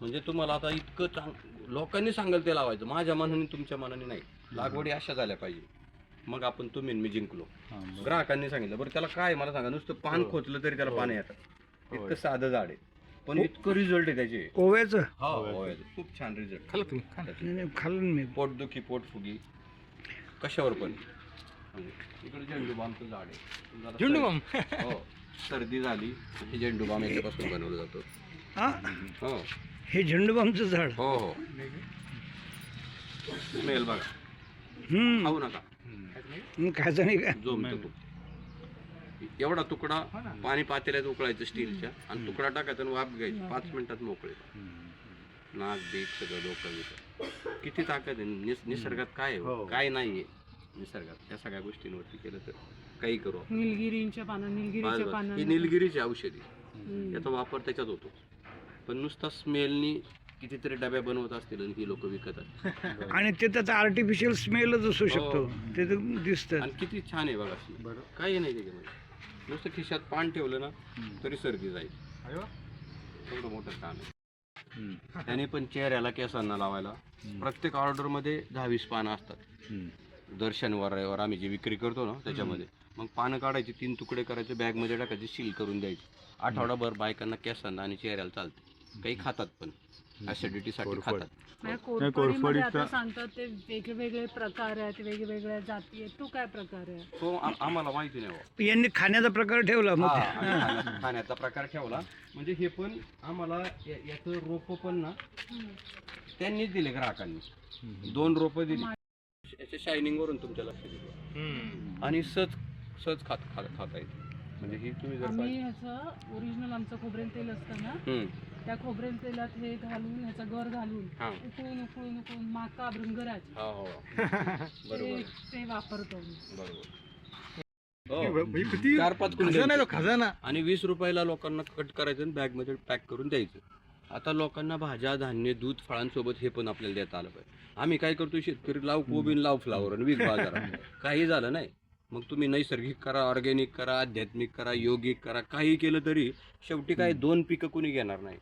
म्हणजे तुम्हाला आता इतकं चांग लोकांनी सांगाल ते लावायचं. माझ्या मनाने तुमच्या मनाने नाही. लागवडी अशा झाल्या पाहिजे. मग आपण तुम्ही आणि मी जिंकलो. ग्राहकांनी सांगितलं. बरं त्याला काय मला सांगा नुसतं पान हो. खोचलं तरी त्याला हो. पाणी येतं. होय. इतकं साधं झाड आहे. पण हो. इतकं रिझल्ट आहे त्याचे. ओव्याचं? हा होय. खूप छान रिझल्ट खाल्लं तुम्ही. नाही, नाही, खाल्लं मी. पोटदुखी पोटफुगी कशावर पण. म्हणजे इकडे झेंडू बामचं झाड आहे. जरा झेंडू सर्दी- बाम. हो सर्दी झाली. हे झेंडू बाम याच्यापासून बनवलं जातो. हा? हो. हे झेंडूबामचं झाड. हो हो. स्मेल बघा. हम्म. खाऊ नका. मग खायचं नाही का. तो. एवढा तुकडा हो. पाणी पातेल्यात उकळायचं स्टीलच्या आणि तुकडा टाकायचा आणि वाफ घ्यायची. पाच मिनिटात मोकळे. नाक बीक सगळं डोकं बिकं. किती ताकद आहे? निस- निसर्गात काय आहे? हो. काय नाहीये निसर्गात. त्या सगळ्या गोष्टींवरती केलं तर काही करू आपण. निलगिरींच्या पानं निलगिरीच्या. पानं ही निलगिरीची औषधी. याचा वापर त्याच्यात होतो. पण नुसता स्मेलनी कितीतरी डब्या बनवत असतील आणि ही लोक विकत असतील आणि ते त्याचा आर्टिफिशियल स्मेलच असू शकतो हो. ते तर दिसतं आणि किती छान आहे बघा. बरं काही नाही त्याच्यामध्ये नुसतं खिशात पान ठेवलं ना. तरी सर्दी जाईल. एवढं मोठं काम आहे. त्याने पण चेहऱ्याला केसांना लावायला. प्रत्येक ऑर्डरमध्ये दहा वीस पानं असतात. दर शनिवार रविवार आम्ही जी विक्री करतो ना त्याच्यामध्ये मग पानं काढायची तीन तुकडे करायचे बॅगमध्ये टाकायचे सील करून द्यायचे आठवडाभर बायकांना केसांना आणि चेहऱ्याला चालते काही खातात पण. ऍसिडिटीसाठी कोरफड. खातात. म्हणजे कोरफडीचा- कोरफडीमध्ये आता सांगतात ते वेगवेगळे प्रकार आहेत वेगवेगळ्या जाती आहेत. तो काय प्रकार आहे? तो आ- आम्हाला माहिती नाही बुवा. यांनी खाण्याचा प्रकार ठेवला मग. हा, खाण्या- खाण्याचा प्रकार ठेवला. म्हणजे हे पण आम्हाला या- याचं रोप पण ना त्यांनीच दिले ग्राहकांनी. दोन रोपं दिली. याच्या शायनिंग वरून तुमच्या लक्षात येईल. आणि सहज सहज खात खा खाता येते म्हणजे ही तुम्ही जर आम्ही ह्याचं ओरिजिनल आमचं खोबरेल तेल असतं ना हम्म, त्या खोबरेल तेलात हे घालून ह्याचा गर घालून हा. उकळून उकळून उकळून माका भृंगराज. हा हो. ते बरोबर. ते वापरतो. बरोबर. भाई किती चार पाच खजाना आहे खजाना. आणि वीस रुपयाला लोकांना कट करायचं आणि बॅगमध्ये पॅक करून द्यायचं. आता लोकांना भाज्या धान्य दूध फळांसोबत हे पण आपल्याला देता आलं पाहिजे. आम्ही काय करतो शेतकरी लाव कोबीन लाव फ्लावर आणि विक बाजारात. काही झालं नाही. मग तुम्ही नैसर्गिक करा ऑर्गॅनिक करा आध्यात्मिक करा योगिक करा. काही केलं तरी शेवटी काय दोन पिकं कुणी घेणार नाही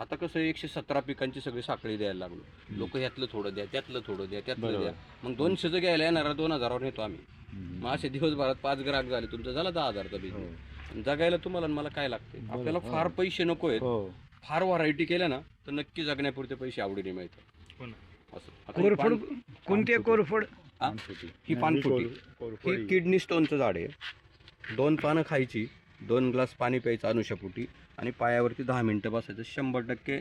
आता कसं एकशे सतरा पिकांची सगळी साखळी द्यायला लागलो. लोक यातलं थोडं द्या त्यातलं थोडं द्या त्यातलं. द्या. मग दोनशेचं घ्यायला येणार दोन हजारावर नेतो आम्ही. मग असे दिवसभरात पाच ग्राहक झाले तुमचं झाला दहा हजारचा हो. बिझनेस जगायला तुम्हाला आणि मला काय लागते. आपल्याला फार पैसे नको आहेत हो. फार व्हरायटी केल्या ना तर नक्की जगण्यापुरते पैसे आवडीने मिळतात. हो ना. असं. ही कोणती कोरफड? हा? ही पानफुटी. ही. किडनी स्टोनचं झाड आहे. दोन पानं खायची. दोन ग्लास पाणी प्यायचं अनुषापुटी आणि पायावरती दहा मिनटं बसायचं. शंभर टक्के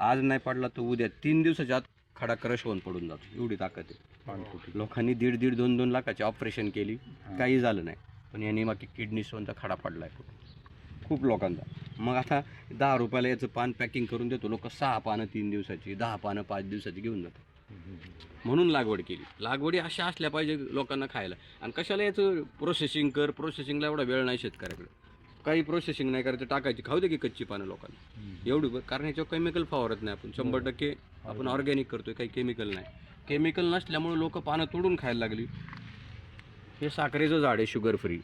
आज नाही पडला तर उद्या तीन दिवसाच्या आत खडा क्रश होऊन पडून जातो. एवढी ताकद आहे. लोकांनी दीड दीड दोन दोन लाखाची ऑपरेशन केली. काही झालं नाही. पण यांनी बाकी किडनी स्टोनचा खडा पडलाय खूप लोकांचा. मग आता दहा रुपयाला याचं पान पॅकिंग करून देतो. लोक सहा पानं तीन दिवसाची दहा पानं पाच दिवसाची घेऊन जातात. म्हणून लागवड केली. लागवडी अशा असल्या पाहिजे लोकांना खायला. आणि कशाला याचं प्रोसेसिंग कर? प्रोसेसिंगला एवढा वेळ नाही शेतकऱ्याकडे. काही प्रोसेसिंग नाही करायचं टाकायची. खाऊ दे की कच्ची पानं लोकांना. एवढी बरं कारण याच्यावर केमिकल फवारत नाही आपण. शंभर टक्के आपण ऑर्गॅनिक करतोय काही केमिकल नाही. केमिकल नसल्यामुळे लोक पानं तोडून खायला लागली. हे साखरेचं झाड आहे शुगर फ्री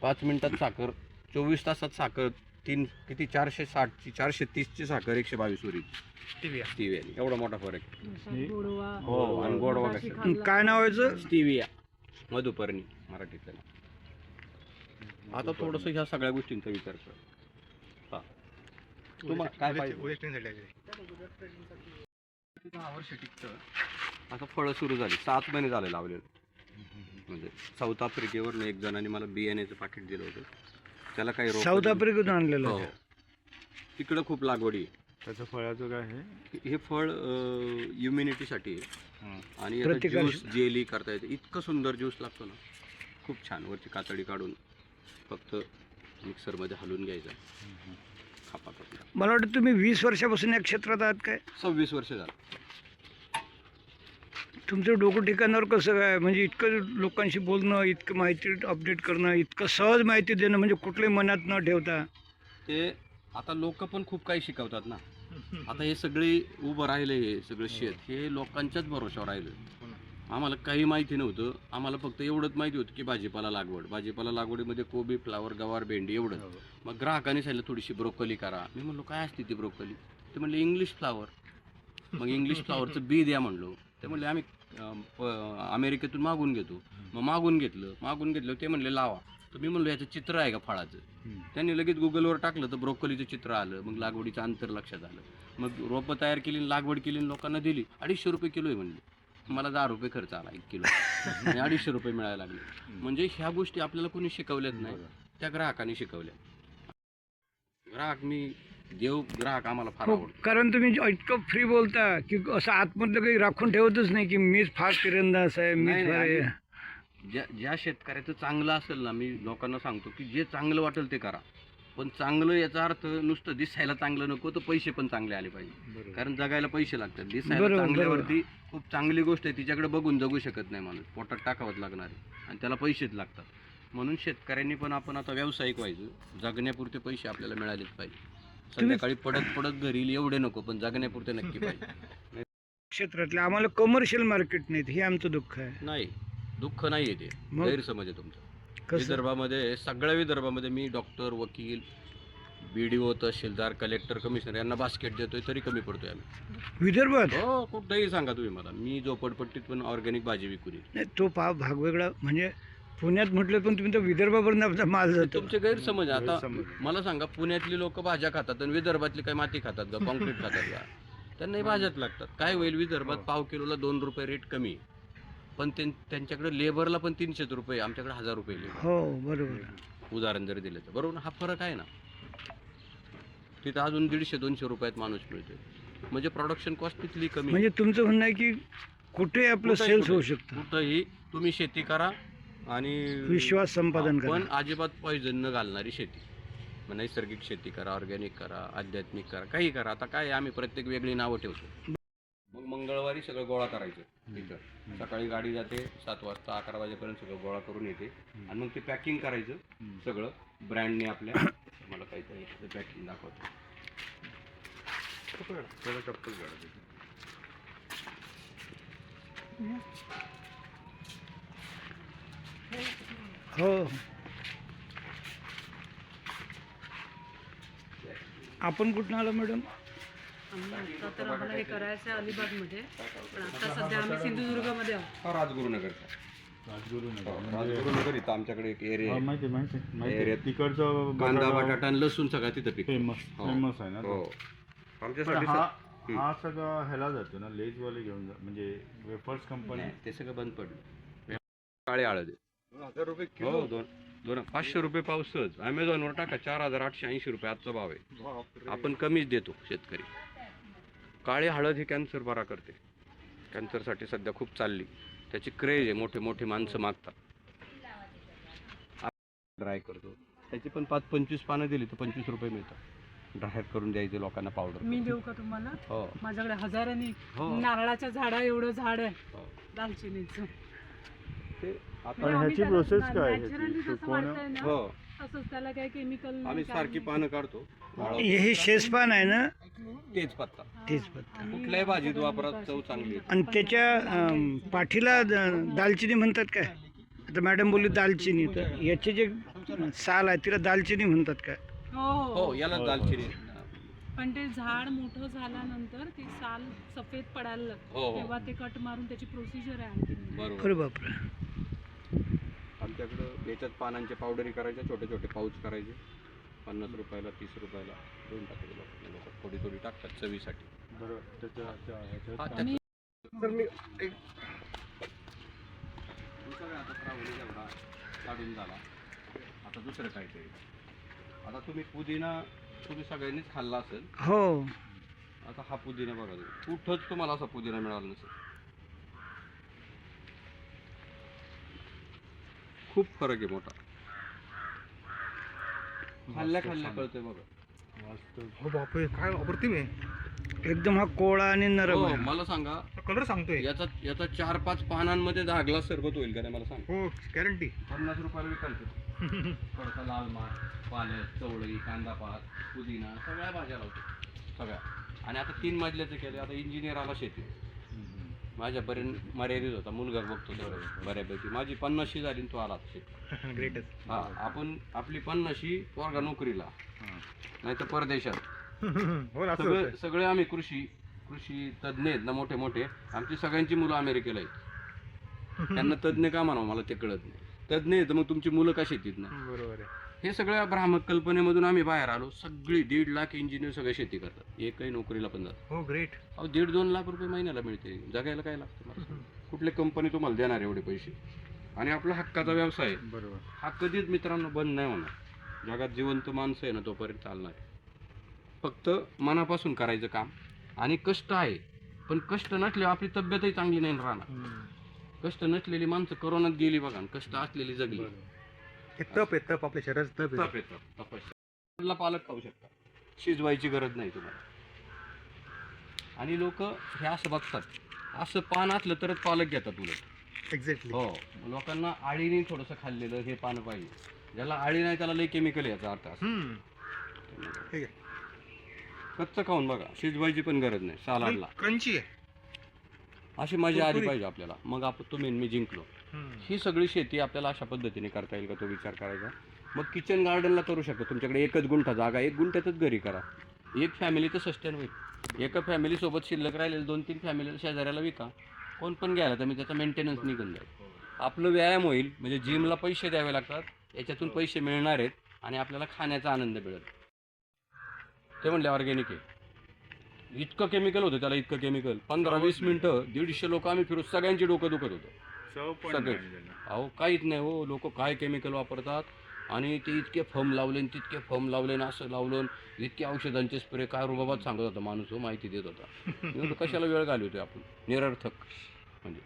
पाच मिनिटात साखर चोवीस तासात साखर तीन किती? चारशे साठची चारशे तीसची साखर एकशे बावीस वरी. स्टिविया. एवढा मोठा फरक आहे. गोडवा हो, आणि गोडवा कसा? काय नाव आहे याचं? स्टिविया. मधुपर्णी मराठीतलं नाव. आता थोडस ह्या सगळ्या गोष्टींचा विचार कर. हा. तुम्हाला काय पाहिजे? दहा वर्ष टिकतं आता फळं सुरू झाली. सात महिने झाले लावलेलं. म्हणजे साऊथ आफ्रिकेवरनं एक जणांनी मला बियाण्याचं पाकिट दिलं होतं. त्याला काही रोग साऊथ आफ्रिकेतून आणलेलं हो. आहे. तिकडं खूप लागवडी आहे. त्याचं फळाचं काय आहे? हे फळ इम्युनिटीसाठी आहे. हं. आणि प्रतिकार- ज्यूस जेली करता येते. इतकं सुंदर ज्यूस लागतो ना. खूप छान. वरची कातडी काढून फक्त मिक्सरमध्ये हलवून घ्यायचं. आपल्या. मला वाटतं तुम्ही वीस वर्षापासून या क्षेत्रात आहात काय? सव्वीस वर्ष झालं. तुमचं डोकं ठिकाणावर कसं काय? म्हणजे इतकं लोकांशी बोलणं इतकं माहिती अपडेट करणं इतकं सहज माहिती देणं म्हणजे कुठल्याही मनात न ठेवता. ते आता लोक पण खूप काही शिकवतात ना. आता हे सगळे उभं राहिले हे सगळं शेत. हे लोकांच्याच भरोशावर राहिलं आम्हाला काही माहिती नव्हतं. आम्हाला फक्त एवढंच माहिती होतं की भाजीपाला लागवड. भाजीपाला लागवडीमध्ये कोबी फ्लावर गवार भेंडी एवढं. मग ग्राहकाने सांगितलं थोडीशी ब्रोकोली करा. मी म्हणलो काय असते ती ब्रोकोली? ते म्हणले इंग्लिश फ्लावर. मग इंग्लिश फ्लावरचं बी द्या म्हणलो. ते म्हणले आम्ही प- अमेरिकेतून मागून घेतो. मग मागून घेतलं मागून घेतलं ते म्हणले लावा. तर मी म्हणलो याचं चित्र आहे का फळाचं. त्यांनी लगेच गुगलवर टाकलं तर ब्रोकोलीचं चित्र आलं मग लागवडीचं अंतर लक्षात आलं. मग रोपं तयार केली लागवड केली लोकांना दिली. अडीचशे रुपये किलो आहे म्हणले. मला दहा रुपये खर्च आला एक किलो. आणि अडीचशे रुपये मिळायला लागले. म्हणजे ह्या गोष्टी आपल्याला कोणी शिकवल्याच नाही. त्या ग्राहकाने शिकवल्या ग्राहक मी देव ग्राहक आम्हाला फार हो आवडतो. कारण तुम्ही इतकं फ्री बोलता की असं आतमधलं काही राखून ठेवतच नाही की मीच फार तिरंदाज आहे नाही, मीच फार नाही, हे. ज्या ज्या शेतकऱ्याचं चांगलं असेल ना मी लोकांना सांगतो की जे चांगलं वाटेल ते करा. पण चांगलं याचा अर्थ नुसतं दिसायला चांगलं नको तर पैसे पण चांगले आले पाहिजे. कारण जगायला पैसे लागतात. दिसायला बरोबर, चांगल्यावरती खूप चांगली गोष्ट आहे तिच्याकडे बघून जगू शकत नाही माणूस. पोटात टाकावंच लागणार आहे. आणि त्याला पैसेच लागतात. म्हणून शेतकऱ्यांनी पण आपण आता व्यावसायिक व्हायचं. जगण्यापुरते पैसे आपल्याला मिळालेच पाहिजे. संध्याकाळी पडत पडत घरी येईल एवढे नको पण जगण्यापुरते नक्की पाहिजे. क्षेत्रातले आम्हाला कमर्शियल मार्केट नाहीत हे आमचं दुःख आहे. नाही दुःख नाही आहे ते गैरसमज आहे तुमचा. विदर्भामध्ये सगळ्या विदर्भामध्ये मी डॉक्टर वकील बी डी ओ तहसीलदार कलेक्टर कमिशनर यांना बास्केट देतोय तरी कमी पडतोय आम्ही. विदर्भात? हो कुठंही सांगा तुम्ही मला. मी झोपडपट्टीत पण ऑर्गॅनिक भाजी विकून येईल. नाही तो पा भाग वेगळा म्हणजे पुण्यात म्हटलं पण तुम्ही तर विदर्भापर्यंत माल जातो तुमचे गैरसमज आहे. आता गैरसमज. मला सांगा पुण्यातली लोक भाज्या खातात आणि विदर्भातली काय माती खातात का कॉन्क्रीट खातात का त्यांनाही भाज्याच लागतात काय होईल विदर्भात हो. पाव किलोला दोन रुपये रेट कमी. पण त्यां- त्यांच्याकडे लेबरला पण तीनशे रुपये आमच्याकडे हजार रुपये हो बरोबर उदाहरण जरी दिलं तर बरोबर ना? हा फरक आहे ना तिथं अजून दीडशे दोनशे रुपयात माणूस मिळतोय म्हणजे प्रोडक्शन कॉस्ट तिथली कमी. म्हणजे तुमचं म्हणणं आहे की कुठे आपलं कुठेही- सेल्स होऊ. शकतं कुठंही तुम्ही शेती करा आणि विश्वास संपादन पण करा. अजिबात पॉइझन न घालणारी शेती. मग नैसर्गिक शेती करा ऑर्गॅनिक करा आध्यात्मिक करा काही करा. आता काय आहे, आम्ही प्रत्येक वेगळी नावं ठेवतो. मग मंगळवारी सगळं गोळा करायचं तिथं सकाळी गाडी जाते सात वाजता अकरा वाजेपर्यंत सगळं गोळा करून येते. आणि मग ते पॅकिंग करायचं. सगळं. ब्रँडने आपल्या. मला काहीतरी पॅकिंग दाखवतो त्याला चप्पल काढायची. हो आपण कुठून आलो मॅडम आम्ही आता तर आम्हाला हे करायचं आहे अलिबागमध्ये पण आता सध्या आम्ही सिंधुदुर्गमध्ये आहोत राजगुरुनगरचा राजगुरू नगर. राजगुरुनगर इथं आमच्याकडे एक एरिया आहे. माहिती माहिती माहिती एरियात तिकडचं कांदा बटाटा आणि लसूण सगळा तिथं पिकतो फेमस हो. फेमस आहे ना तो. हो पण आमच्यासाठी हा हम्म. हा सगळं ह्याला जातो ना लेजवाले घेऊन जा म्हणजे वेफर्स कंपनी नाही, ते सगळं बंद पडलं काळे हळद आहे. हो दोन दोन पाचशे रुपये पाव सहज. अमेझॉनवर टाका चार हजार आठशे ऐंशी रुपये आजचा भाव आहे. आपण कमीच देतो शेतकरी. काळी हळद ही कॅन्सर बरा करते. कॅन्सरसाठी सध्या खूप चालली. त्याची क्रेज आहे मोठे मोठे माणसं मागतात. ड्राय करतो. त्याची पण पाच पंचवीस पानं दिली तर पंचवीस रुपये मिळतात. ड्राय करून द्यायचे लोकांना पावडर मी देऊ का तुम्हाला? हो. माझ्याकडे हजारांनी हो. नारळाच्या झाडा एवढं झाड आहे. हो. दालचिनीचं. ते पण आम्ही ह्याची प्रोसेस काय आहे naturally ह्याची? जसं कोण- वाढतंय ना, हो. तसंच त्याला काही केमिकल आम्ही सारखी पानं काढतो. वाळवतो. हे शेजपान आहे ना? तेच पत्ता. तेच पत्ता. कुठल्याही भाजीत वापरा चव चांगली येते. आणि त्याच्या पाठीला द- दालचिनी म्हणतात काय? आता मॅडम बोलली दालचिनी तर याचे जे साल आहे तिला दालचिनी म्हणतात काय? हो. हो हो याला हो, दालचिनी. पण ते झाड मोठं झाल्यानंतर ते साल सफेद पडायला लागतं. हो हो. तेव्हा ते कट मारून त्याची प्रोसिजर आहे आणखी बरोबर. अरे बापरे. आमच्याकडं याच्यात पानांचे पावडरी करायचे छोटे छोटे पाऊच करायचे. पन्नास रुपयाला तीस रुपयाला. दोन टाकायचे लोक. लोक थोडी थोडी टाकतात चवीसाठी. बरोबर. त्याच्या त्या- ह्याच्यात हा, काय- आणि तर मी एक सगळं आता काढून झाला. आता दुसरं काहीतरी. आता तुम्ही पुदिना तुम्ही सगळ्यांनीच खाल्ला असेल. हो. आता हा पुदिना बघा. कुठंच तुम्हाला असा पुदिना मिळाला नसेल. खूप फरक आहे मोठा. खाल्ल्या खाल्ल्या कळतंय बघा. हो बापरे काय अप्रतिम आहे एकदम हा कोळा आणि नरम हो, आहे. मला सांगा कलर सांगतोय. याचा याचा चार पाच पानांमध्ये दहा ग्लास सरबत होईल का नाही मला सांग. हो गॅरंटी पन्नास रुपयाला विकाल थोडासा लाल माठ पालक चवळी कांदा पात पुदिना सगळ्या भाज्या लावतो. सगळ्या. आणि आता तीन मजल्याचं केलं आता इंजिनियर आला शेती माझ्यापर्यंत मर्यादित होता. मुलगा बघतो तेवढं बऱ्यापैकी. माझी पन्नाशी झाली आणि तो आला ग्रेटच हा आपण आपली पन्नाशी पोरगा नोकरीला. नाही तर परदेशात. हो ना असं सगळे. सगळे आम्ही कृषी कृषी तज्ज्ञ आहेत ना मोठे मोठे आमची सगळ्यांची मुलं अमेरिकेला आहेत. त्यांना तज्ज्ञ का म्हणावं? मला ते कळत नाही. तज्ज्ञ आहेत मग तुमची मुलं का शेतीत ना बरोबर आहे. हे सगळ्या भ्रामक कल्पनेमधून आम्ही बाहेर आलो. सगळी दीड लाख इंजिनियर सगळे शेती करतात. एकही नोकरीला पण जातात हो ग्रेट अहो दीड दोन लाख रुपये महिन्याला मिळते. जगायला काय लागतं मला? कुठली कंपनी तुम्हाला देणार एवढे पैसे? आणि आपला हक्काचा व्यवसाय आहे. बरोबर. हा कधीच मित्रांनो बंद नाही होणार. जगात जिवंत माणसं आहे ना तोपर्यंत चालणार आहे. फक्त मनापासून करायचं काम. आणि कष्ट आहे. पण कष्ट नसल्यावर आपली तब्येतही चांगली नाही राहणार. कष्ट नसलेली माणसं करोनात गेली बघा. आणि कष्ट असलेली जगली. हे तप आहे तप आपल्या शरीरात तप तप आहे तप. आपला पालक खाऊ शकता. शिजवायची गरज नाही तुम्हाला. आणि लोक हे असं बघतात. असं पान असलं तरच पालक घेतात उलट. एक्झॅक्टली हो. लोकांना आळीने थोडंसं खाल्लेलं हे पानं पाहिजे. ज्याला आळी नाही त्याला लई केमिकल याचा अर्थ असतो आहे कच्चं खाऊन बघा. शिजवायची पण गरज नाही सलाडला. क्रंची आहे. अशी आली कुरकुरीत. पाहिजे आपल्याला. मग आपण तुम्ही आणि मी जिंकलो. ही सगळी शेती आपल्याला अशा पद्धतीने करता येईल का तो विचार करायचा? मग किचन गार्डनला करू शकतो. तुमच्याकडे एकच गुंठा जागा एक गुंठ्यातच घरी करा. एक फॅमिली तर सस्टेन होईल एका फॅमिलीसोबत शिल्लक राहिलेलं दोन तीन फॅमिलीला शेजाऱ्याला विका. कोण पण घ्यायला तर मी त्याचा मेंटेनन्स निघून जाईल. आपलं व्यायाम होईल म्हणजे जिमला पैसे द्यावे लागतात याच्यातून पैसे मिळणार आहेत आणि आपल्याला खाण्याचा आनंद मिळेल. ते म्हणले ऑर्गॅनिक आहे. इतकं केमिकल होतं त्याला इतकं केमिकल पंधरा वीस मिनटं दीडशे लोक आम्ही फिरू सगळ्यांची डोकं दुखत होतं. चव पण सगळे. नाही त्याला. अहो काहीच नाही हो. लोक काय केमिकल वापरतात? आणि ते इतके फम लावले तितके फम लावले आणि असं लावलं इतके औषधांचे स्प्रे काय रुबाबात सांगत होता माणूस हो माहिती देत होता. मी म्हणलं, कशाला वेळ घालवतोय आपण? निरर्थक. म्हणजे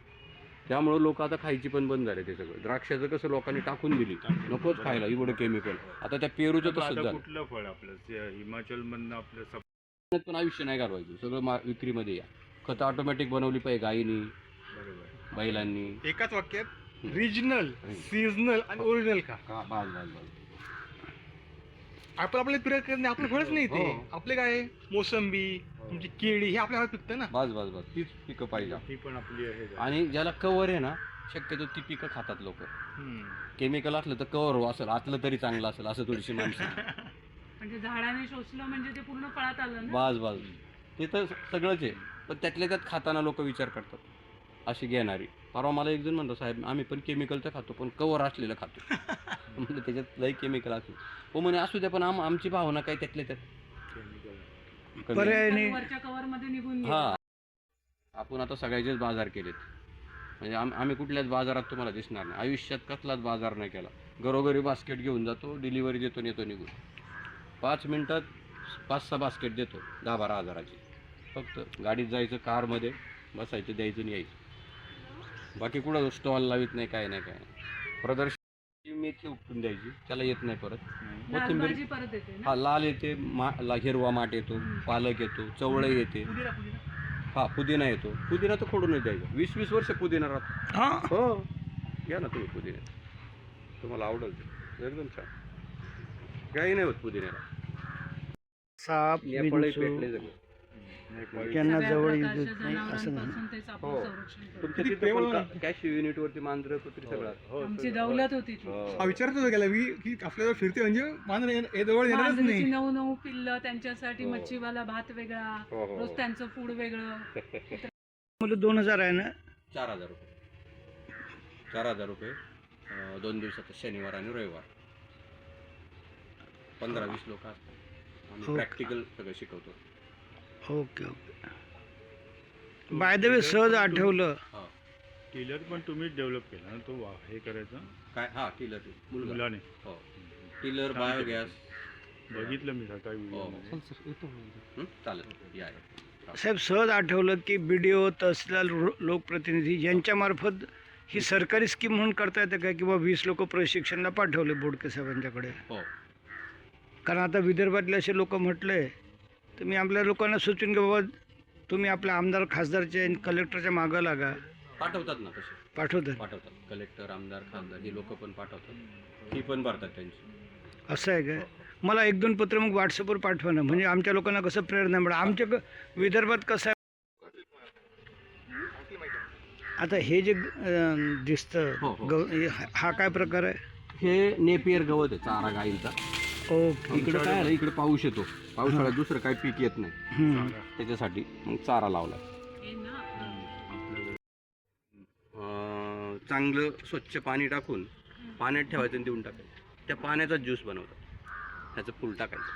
त्यामुळं लोक आता खायची पण बंद झाले ते सगळं. द्राक्षाचं कसं लोकांनी टाकून दिली. नकोच खायला एवढं केमिकल आता त्या पेरूचं तसंच आता झालं. कुठलं फळ आपलं? ते हिमाचल मधनं आपलं सप- पण आयुष्य नाही घालवायचं. सगळं मा विक्रीमध्ये या. खतं ऑटोमॅटिक बनवली पाहिजे गायीनी. बैलांनी. एकाच वाक्यात रिजनल सीझनल आणि ओरिजिनल का? का बाज बाज बाज आपण आपले पिरक करणे आपलं फळच नाही ते. हो. आपले काय? आहे? मोसंबी तुमची केळी हे आपल्या हातात पिकतं ना. बाज बाज बाज तीच पिकं पाहिजे. ती पण आपली आहे का? आणि ज्याला कवर आहे ना शक्यतो ती पिकं खातात लोक. हम्म. केमिकल असलं तर कवर हो असेल आतलं तरी चांगलं असेल असं थोडीशी माणसं. म्हणजे झाडाने शोषलं म्हणजे ते पूर्ण फळात आलं ना? बाज बाज ते तर सगळंच आहे. पण त्यातल्या त्यात खाताना लोक विचार करतात. अशी घेणारी. परवा मला एक जण म्हणतो साहेब आम्ही पण केमिकल तर खातो पण कवर असलेलं खातो. म्हणजे त्याच्यात लई केमिकल असू हो म्हणे असू द्या पण आम आमची भावना काय त्यातल्या त्यात? कमी. आहे. पर्याय तर नाही वरच्या कव्हरमध्ये निघून हा. गेलं. आपण आता सगळ्याचेच बाजार केलेत. म्हणजे आम आम्ही कुठल्याच बाजारात तुम्हाला दिसणार नाही. आयुष्यात कसलाच बाजार नाही केला. घरोघरी बास्केट घेऊन जातो डिलिव्हरी देतो नेतो निघून. पाच मिनिटात पाच सहा बास्केट देतो दहा बारा हजाराची. फक्त गाडीत जायचं कारमध्ये बसायचं द्यायचं आणि यायचं. बाकी कुठं स्टॉल लावित नाही काय नाही काय प्रदर्शन मेथी उपटून द्यायची त्याला येत नाही परत. लाल कोथिंबीर परत येते हा लाल येते मा ला हिरवा माठ येतो पालक येतो चवळे येते. हा पुदिना येतो. पुदिना तर खोडूनच द्यायचा. वीस वीस वर्ष पुदिना राहतो. हां? हो. घ्या ना तुम्ही पुदिना. तुम्हाला आवडेल ते. एकदम छान. काही नाही होत पुदिन्याला. साप विंचू पेटले नेपाळी त्यांना सगळ्या जवळ येत नाही असं नाही हो. तुमच्या तिथं. कॅश युनिटवरती मांजरं कुत्री सगळं. हो, आमची सगळं. दौलत होती ती हो. विचारत होतो गेला मी की आपल्याला फिरते म्हणजे मांजर ये- हे जवळ येणारच मांजरीची नाही नऊ नऊ पिल्लं त्यांच्यासाठी हो. मच्छीवाला भात वेगळा हो, हो, रोज. त्यांचं फूड वेगळं मुलं दोन हजार आहे ना चार हजार रुपये चार हजार रुपये अं, दोन दिवसात शनिवार आणि रविवार पंधरा वीस लोक असतात आम्ही हो. प्रॅक्टिकल सगळं शिकवतो okay okay. By the way सहज आठवलं. टिलर पण तुम्हीच डेव्हलप केला ना तो वा- हे करायचा? काय? हा टिलर मुलगा. मुलाने. हो. टिलर बायोगॅस बघितलं मी सकाळी हो. हं? चालेल. या या. साहेब सहज आठवलं की बी डी ओ तहसीलदार रो- लोकप्रतिनिधी यांच्यामार्फत ही सरकारी स्कीम म्हणून करता येते का? किंवा वीस लोक प्रशिक्षणाला पाठवले बोडके साहेबांच्याकडे हो. कारण आता विदर्भातले असे लोक म्हटले तर मी आपल्या लोकांना सुचून की बाबा तुम्ही आपल्या आमदार खासदारच्या आणि कलेक्टरच्या मागं लागा. पाठवतात ना तसे? पाठवतात. पाठवतात. कलेक्टर आमदार खासदार हे लोक पण पाठवतात. फी पण भरतात त्यांची. असं आहे काय मला एक दोन पत्र मग व्हॉट्सअपवर पाठवा ना. म्हणजे आमच्या लोकांना कसं प्रेरणा मिळेल? आमच्या क- विदर्भात कसं आहे? आता हे जे अं, दिसतं हो, हो. गव हे- हा काय प्रकार आहे? हे नेपियर गवत आहे चारा गाईंचा. इकडे काय ना, इकडे पाऊस येतो. पावसाळ्यात दुसरं काही पीक येत नाही. त्याच्यासाठी मग चारा लावला चांगलं स्वच्छ पाणी टाकून पाण्यात ठेवायचं आणि देऊन टाकायचं. त्या पाण्याचा ज्यूस बनवतात. त्याचं फुल टाकायचं.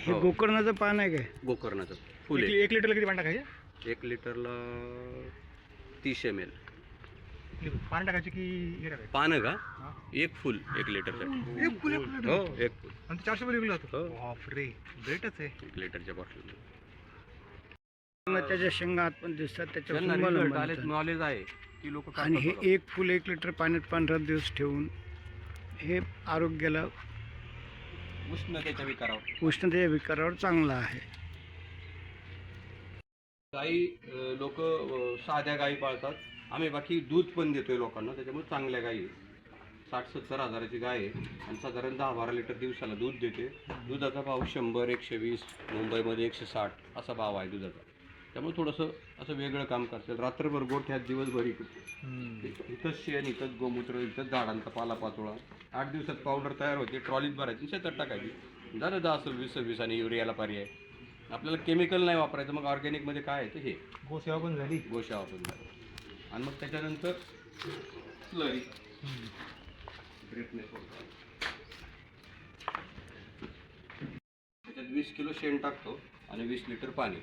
हे हो. गोकर्णाचं पान आहे काय? गोकर्णाचं. फुल एक लिटरला किती पाणी टाकायचे? एक लिटरला तीस एम एल पाणी टाकायचे की हे टाकायचे? पानं का? हा. एक फुल एक लिटरचं. एक फुल एक लिटर हो एक फुल. आणि ते चारशे रुपये विकलं हो. जातं बापरे ग्रेटच आहे. एक लिटरच्या बॉटल त्याच्या शेंगा आतमध्ये दिसतात त्याच्यावर result बनतात. नॉलेज आहे. ती लोक आणि हे एक फुल एक लिटर पाण्यात पंधरा दिवस ठेवून हे आरोग्याला उष्णतेच्या विकारावर. उष्णतेच्या विकारावर चांगलं आहे. काही लोक साध्या गायी पाळतात. आम्ही बाकी दूध पण देतोय लोकांना त्याच्यामुळे चांगल्या गायी. साठ सत्तर हजाराची गाय आहे. आणि साधारण दहा बारा लिटर दिवसाला दूध देते. दुधाचा भाव शंभर एकशे वीस मुंबईमध्ये एकशे साठ असा भाव आहे दुधाचा. त्यामुळे थोडंसं असं वेगळं काम करतात. रात्रभर गोठ्यात दिवसभर इकडे इथंच शेण इथंच गोमूत्र इथंच झाडांचा पाला पाचोळा आठ दिवसात पावडर तयार होते ट्रॉलीत भरायची शेतात टाकायची. झालं दहा सव्वीस सव्वीस आणि युरियाला पर्याय. आपल्याला केमिकल नाही वापरायचं मग ऑर्गॅनिकमध्ये काय आहे तर हे. गोसेवा पण झाली. गोशा वापरून झालं. आणि मग त्याच्यानंतर स्लरी त्याच्यात वीस किलो शेण टाकतो आणि वीस लिटर पाणी.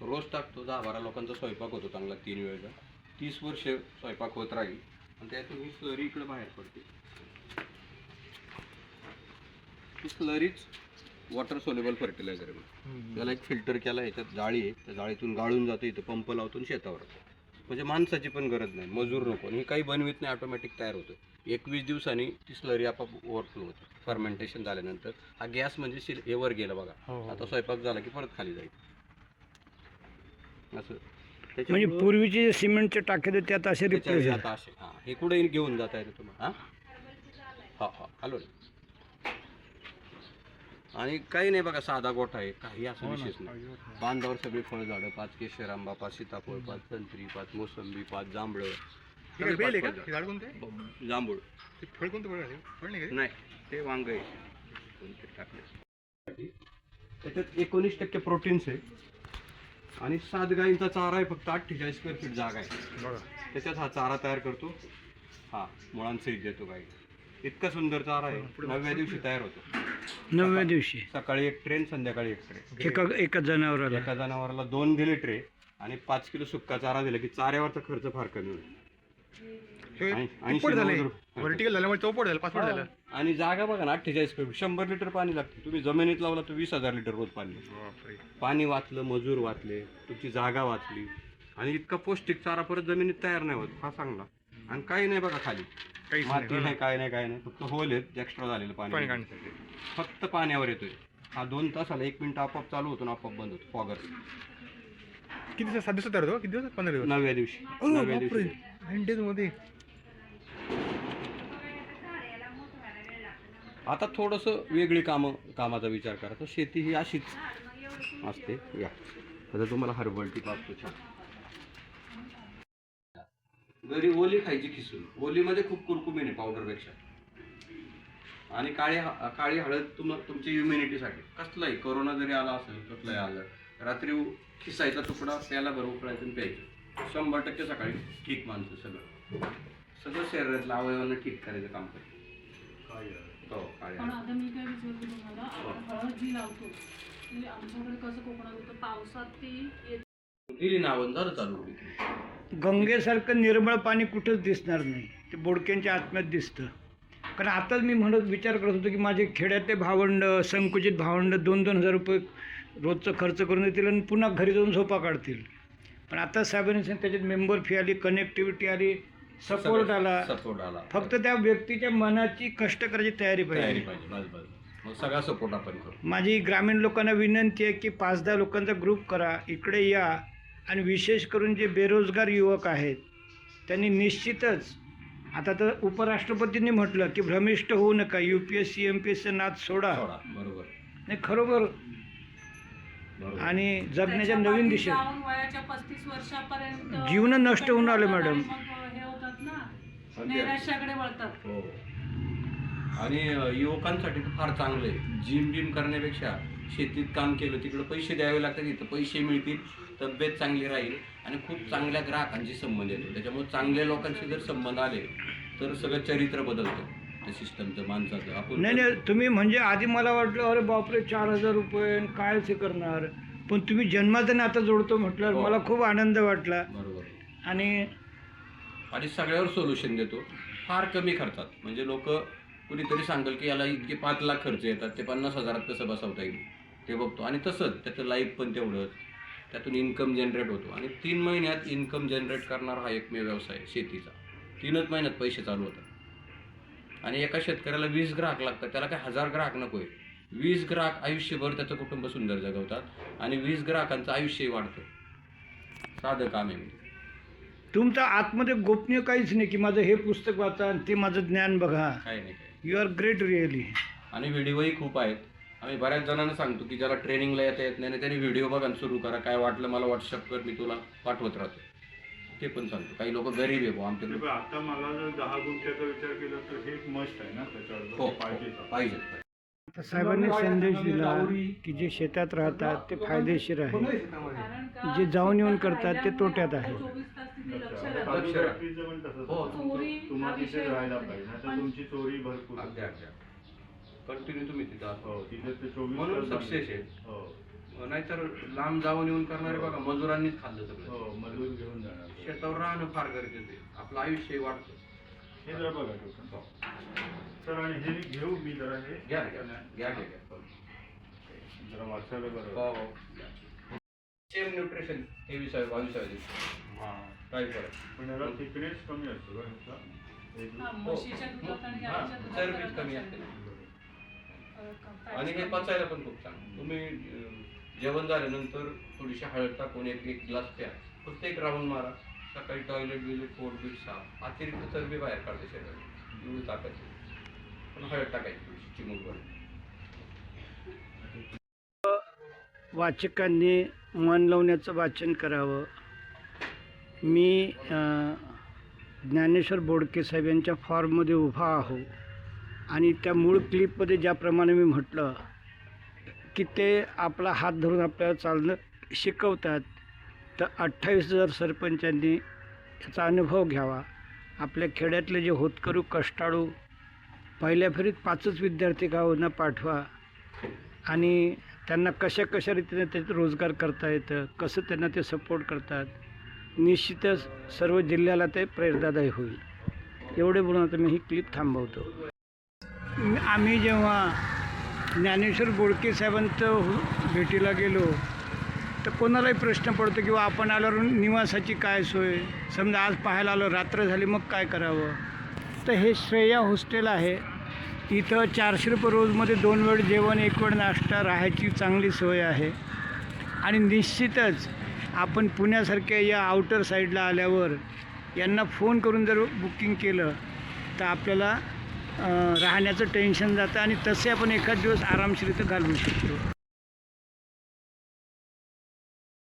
रोज टाकतो दहा बारा लोकांचा स्वयंपाक होतो चांगला तीन वेळेचा. तीस वर्ष स्वयंपाक होत राहील. आणि त्यातून ही स्लरी इकडे बाहेर पडते. ही स्लरीच वॉटर सोलेबल फर्टिलायझर आहे. त्याला एक फिल्टर केला याच्यात जाळी आहे. त्या जाळीतून गाळून जातं इथं पंप लावतो शेतावर. म्हणजे माणसाची पण गरज नाही मजूर नको. आणि हे काही बनवीत नाही ऑटोमॅटिक तयार होतं एकवीस दिवसांनी ती स्लरी आपाप ओव्हरफ्लो होते. फर्मेंटेशन झाल्यानंतर. हा गॅस म्हणजे शिर हे वर गेला बघा. हो, हो. आता स्वयंपाक झाला की परत खाली जाईल. असं. म्हणजे त्याच्यामुळं- पूर्वीचे जे सिमेंटचे टाके होते ते आता असे त्याच्या रिप्लेस आता असे. हां हे कुठे घेऊन जाता येतं तुम्हाला. हां? हा हा. हॅलो आणि काही नाही बघा साधा गोठा आहे काही हो असं विशेष नाही. बांधावर सगळी फळझाडं पाच केशर आंबा पाच सीताफळ पाच संत्री पाच मोसंबी पाच जांभळं. हे काय बेल आहे का? हे झाड कोणतं? आहे? ब- जांभूळ. ते फळ कोणतं फळ आहे? फळ नाही का? ते? नाही ते वांग आहे. कोणते टाकले? त्याच्यात एकोणीस टक्के प्रोटीन्स आहे. आणि सात गायींचा चारा आहे फक्त अठ्ठेचाळीस स्क्वेअर फीट जागा आहे. बघा त्याच्यात हा चारा तयार करतो. हा मुळांसहित देतो गाई. इतका सुंदर चारा आहे. नवव्या दिवशी तयार होतो. नवव्या दिवशी? सकाळी एक ट्रेन संध्याकाळी एक ट्रेन. एका एका जनावराला? एका जनावराला दोन दिले ट्रे आणि पाच किलो सुक्का चारा दिला की चाऱ्यावरचा खर्च फार कमी होईल. हे आणि- जागा बघा ना अठ्ठेचाळीस फीट. शंभर लिटर पाणी लागते. तुम्ही जमिनीत लावला तर वीस हजार लिटर रोज पाणी पाणी वाचलं मजूर वाचले तुमची जागा वाचली. आणि इतका पौष्टिक चारा परत जमिनीत तयार नाही होत. हा चांगला आणि काही नाही बघा खाली. काहीच माती नाही नाही काय नाही काय नाही. फक्त होल आहेत एक्स्ट्रा झालेलं पाणी पाणी काढण्यासाठी. फक्त पाण्यावर येतोय. हा दोन तासाला एक मिनिट आपोआप चालू होतो आणि आपोआप बंद होतो. फॉगर किती दिवस सात दिवसात तयार होतो? किती दिवस पंधरा दिवस नवव्या दिवशी. नवव्या बापरे. दिवशी. नाईन डेजमध्ये. आता थोडंसं वेगळी कामं कामाचा विचार करा. तर शेती ही अशीच असते. या. आता तुम्हाला हर्बल टी पाचतो छान. घरी ओली खायची खिसून. ओलीमध्ये खूप कुरकुमीन आहे पावडरपेक्षा आणि काळी ह- काळी हळद तुम तुमच्या इम्युनिटीसाठी कसलाही कोरोना जरी आला असेल कसलाही आलं रात्री खिसायचा तुकडा प्याला बरं उकळायचं आणि प्यायचं. शंभर टक्के सकाळी ठीक माणसं सगळं. सगळं शरीरातल्या अवयवांना ठीक करायचं काम करतं. हो काळी पण हळद. आता मी काय विचारते तुम्हाला आपण हळद जी लावतो ती आमच्याकडे कसं कोकणात होतं पावसात ती येत दिली नावं झालं चालू होती गंगेसारखं निर्मळ पाणी कुठंच दिसणार नाही. ते बोडक्यांच्या आत्म्यात दिसतं. कारण आताच मी म्हणत विचार करत होतो की माझे खेड्यातले भावंड संकुचित भावंड दोन दोन हजार रुपये रोजचं खर्च करून देतील आणि पुन्हा घरी जाऊन झोपा काढतील. पण आता साहेबांनी सांगितलं त्याच्यात मेंबर फी आली कनेक्टिव्हिटी आली सपोर्ट आला. सपोर्ट आला. फक्त त्या व्यक्तीच्या मनाची कष्ट करायची तयारी पाहिजे सगळा सपोर्ट आपण करू. माझी ग्रामीण लोकांना विनंती आहे की पाच दहा लोकांचा ग्रुप करा इकडे या. आणि विशेष करून जे बेरोजगार युवक आहेत त्यांनी निश्चितच आता तर उपराष्ट्रपतींनी म्हटलं की भ्रमिष्ट होऊ नका U P S C M P एसचं नाद सोडा. सोडा बरोबर. नाही खरोखर. आणि जगण्याच्या नवीन दिशेत पस्तीस वर्षापर्यंत जीवन नष्ट होऊन आले मॅडम. आणि हे नैराश्याकडे वळतात. हो. आणि युवकांसाठी तर फार चांगलं आहे. जिम बिम करण्यापेक्षा शेतीत काम केलं तिकडं पैसे द्यावे लागतात इथं पैसे मिळतील. तब्येत चांगली राहील आणि खूप चांगल्या ग्राहकांशी संबंध येतो. त्याच्यामुळे चांगल्या लोकांशी जर संबंध आले तर सगळं चरित्र बदलतं. त्या सिस्टमचं माणसाचं. आपण नाही नाही तुम्ही म्हणजे आधी मला वाटलं अरे बापरे चार हजार रुपये आणि काय ते करणार? पण तुम्ही जन्माचं नातं जोडतो म्हटल्यावर हो. मला खूप आनंद वाटला. बरोबर. आणि आणि सगळ्यावर सोल्युशन देतो. फार कमी खर्चात. म्हणजे लोक कुणीतरी सांगेल की याला इतके पाच लाख खर्च येतात ते पन्नास हजारात कसं बसवता येईल? ते बघतो. आणि तसंच त्याचं लाईफ पण तेवढंच. त्यातून इन्कम जनरेट होतो. आणि तीन महिन्यात इन्कम जनरेट करणारा हा एकमेव व्यवसाय शेतीचा. तीनच महिन्यात पैसे चालू होतात. आणि एका शेतकऱ्याला वीस ग्राहक लागतात त्याला काय हजार ग्राहक नको आहे वीस ग्राहक आयुष्यभर त्याचं कुटुंब सुंदर जगवतात आणि वीस ग्राहकांचं आयुष्यही वाढतं. साधं काम आहे. म्हणजे तुमचं आतमध्ये गोपनीय काहीच नाही की माझं हे पुस्तक वाचा आणि ते माझं ज्ञान बघा. काय नाही यू आर ग्रेट रिअली आणि व्हिडिओही खूप आहेत. आम्ही बऱ्याच जणांना सांगतो की ज्याला ट्रेनिंगला येता येत नाही ना त्यांनी व्हिडिओ बघा सुरू करा. काय वाटलं मला व्हॉट्सअपवर मी तुला पाठवत राहतो. ते पण सांगतो. काही लोक गरीब आहे आमच्याकडे. पण आता मला जर दहा गुंठ्याचा विचार केला तर हे एक मस्ट आहे ना हो त्याच्यावर पाहिजे पाहिजे. तर साहेबांनी संदेश दिला की जे शेतात राहतात ते फायदेशीर आहे. जे जाऊन येऊन करतात ते तोट्यात आहे. हो. चोरी हा पाहिजे भरपूर कंटिन्यू तुम्ही तिथं. असतो हो तिथे ते चोवीस म्हणून तास सक्सेस आहे. हो. नाहीतर लांब जाऊन येऊन करणारे बघा मजुरांनीच खाल्लं सगळं. हो मजूर घेऊन जाणार. शेतावर राहणं फार गरजेचं आहे. आपलं आयुष्य वाढतं. हे जरा बघा सर आणि हे घेऊ मी जरा हे. घ्या घ्या घ्या घ्या घ्या जरा वाचायला बरं हो, हो. सेम न्यूट्रिशन तेविसाव्या बावीसाव्या दिवशी हां. काय फरक पण याला थिकनेस कमी असतो का ह्याचा. एक- हा, म्हशीच्या दुधात आणि हा, गाईच्या दुधात चरबी फरक कमी. असते? आणि हे पचायला पण खूप चांगलं. तुम्ही जेवण झाल्यानंतर थोडीशी हळद टाकून एक एक ग्लास प्या. फक्त एक राऊंड मारा. सकाळी टॉयलेट बिलेट पोट बीट साफ. अतिरिक्त चरबी बाहेर काढते शरीरात एवढी टाकायची पण हळद टाकायची थोडीशी चिमूटभर वाचकांनी मन लावण्याचं वाचन करावं. मी ज्ञानेश्वर बोडके साहेब यांच्या फॉर्ममध्ये उभा आहो. आणि त्या मूळ क्लिपमध्ये ज्याप्रमाणे मी म्हटलं की ते आपला हात धरून आपल्याला चालणं शिकवतात तर अठ्ठावीस हजार सरपंचांनी याचा अनुभव घ्यावा. आपल्या खेड्यातले जे होतकरू कष्टाळू पहिल्या फेरीत पाचच विद्यार्थी गावांना पाठवा आणि त्यांना कशा कशा रीतीने त्याचा रोजगार करता येतं कसं त्यांना ते सपोर्ट करतात निश्चितच सर्व जिल्ह्याला ते प्रेरणादायी होईल. एवढे बोलून आता मी ही क्लिप थांबवतो. आम्ही जेव्हा ज्ञानेश्वर बोडके साहेबांचं भेटीला गेलो तर कोणालाही प्रश्न पडतो किंवा आपण आल्यावर निवासाची काय सोय? समजा आज पाहायला आलो रात्र झाली मग काय करावं? तर हे श्रेया हॉस्टेल आहे. इथं चारशे रुपये रोजमध्ये दोन वेळ जेवण एक वेळ नाश्ता राहायची चांगली सोय आहे. आणि निश्चितच आपण पुण्यासारख्या या आउटर साईडला आल्यावर यांना फोन करून जर बुकिंग केलं तर आपल्याला राहण्याचं टेन्शन जातं आणि तसे आपण एखाद दिवस आरामशीर इथं घालवू शकतो.